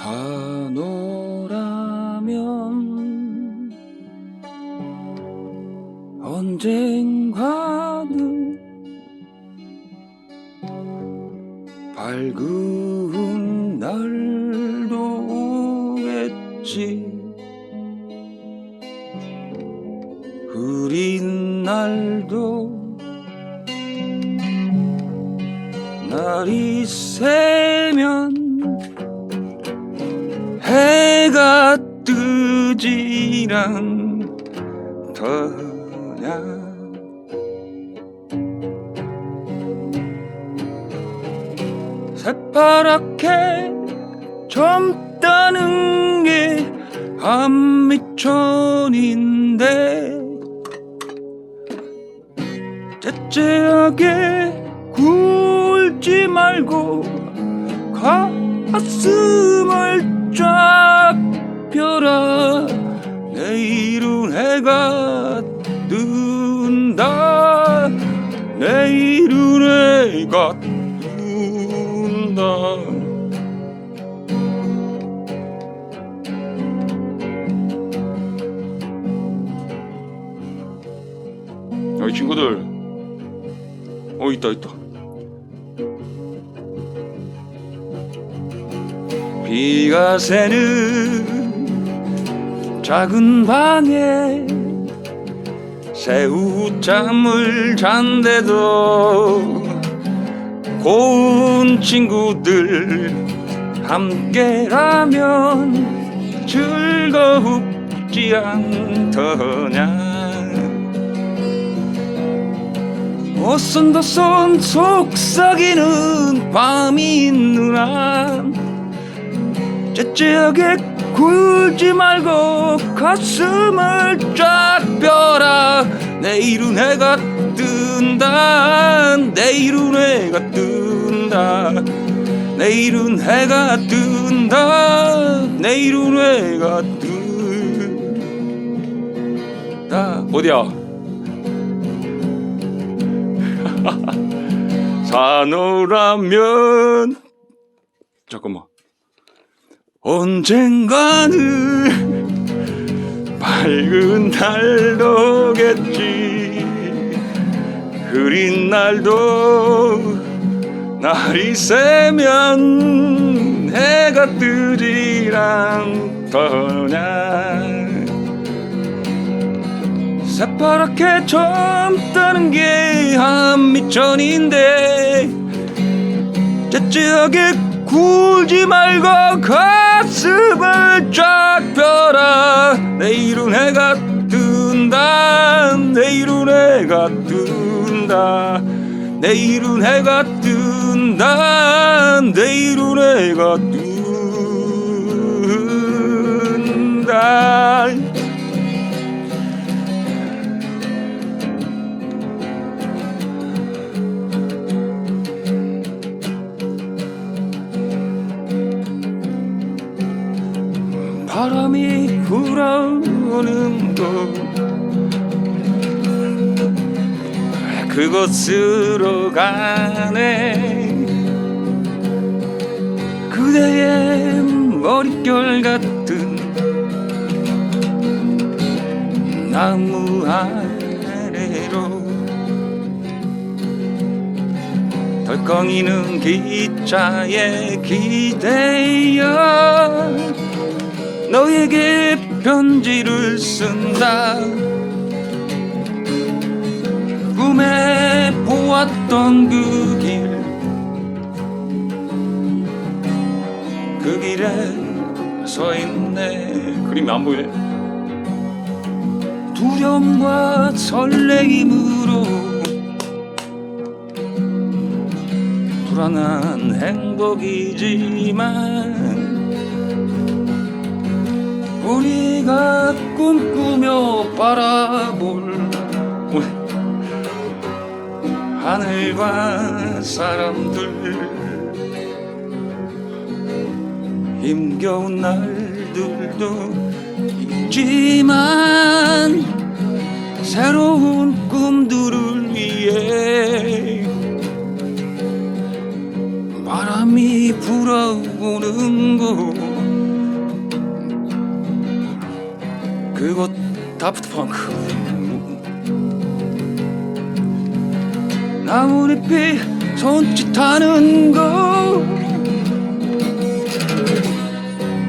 산호라면 언젠가는 밝은 날도 오겠지. 흐린 날도 날이 새 해가 뜨지랑 더냐. 새파랗게 젊다는 게 한미천인데 째째하게 굴지 말고 가슴을 쫙 펴라. 내일은 해가 뜬다. 내일은 해가 뜬다. 여기 친구들. 어 있다 있다. 비가 새는 작은 방에 새우잠을 잔데도 고운 친구들 함께라면 즐겁지 않더냐. 오손도손 속삭이는 밤이 있는 한 째째하게 굴지 말고 가슴을 쫙 펴라. 내일은 해가 뜬다. 내일은 해가 뜬다. 내일은 해가 뜬다. 내일은 해가 뜬다. 어디야? 산호라면 잠깐만 언젠가는 밝은 날도 겠지. 흐린 날도 날이 새면 해가 뜨지랑 더냐. 새파랗게 젊다는 게 한미천인데 째째하게 굴지 말고 가슴을 쫙 펴라. 내일은 해가 뜬다. 내일은 해가 뜬다. 내일은 해가 뜬다. 내일은 해가 뜬다 바람이 불어오는 곳. 그곳으로 가네. 그대의 머릿결 같은 나무 아래로 덜컹이는 기차에 기대어 너에게 편지를 쓴다. 꿈에 보았던 그 길. 그 길에 서 있네. 그림이 안 보이네. 두려움과 설레임으로 불안한 행복이지만 우리가 꿈꾸며 바라볼 하늘과 사람들. 힘겨운 날들도 있지만 새로운 꿈들을 위해 바람이 불어오는 곳 그곳 다프트 펑크. 나뭇잎이 손짓하는 곳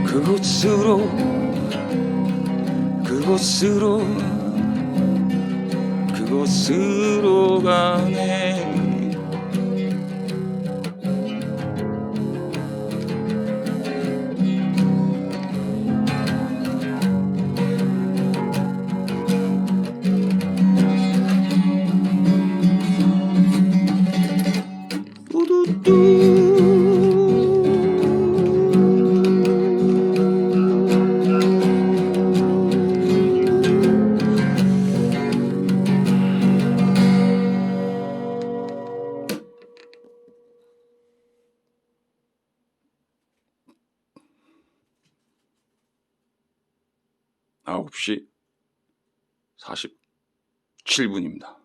그곳으로 그곳으로 그곳으로 가네 아홉 시 47분입니다.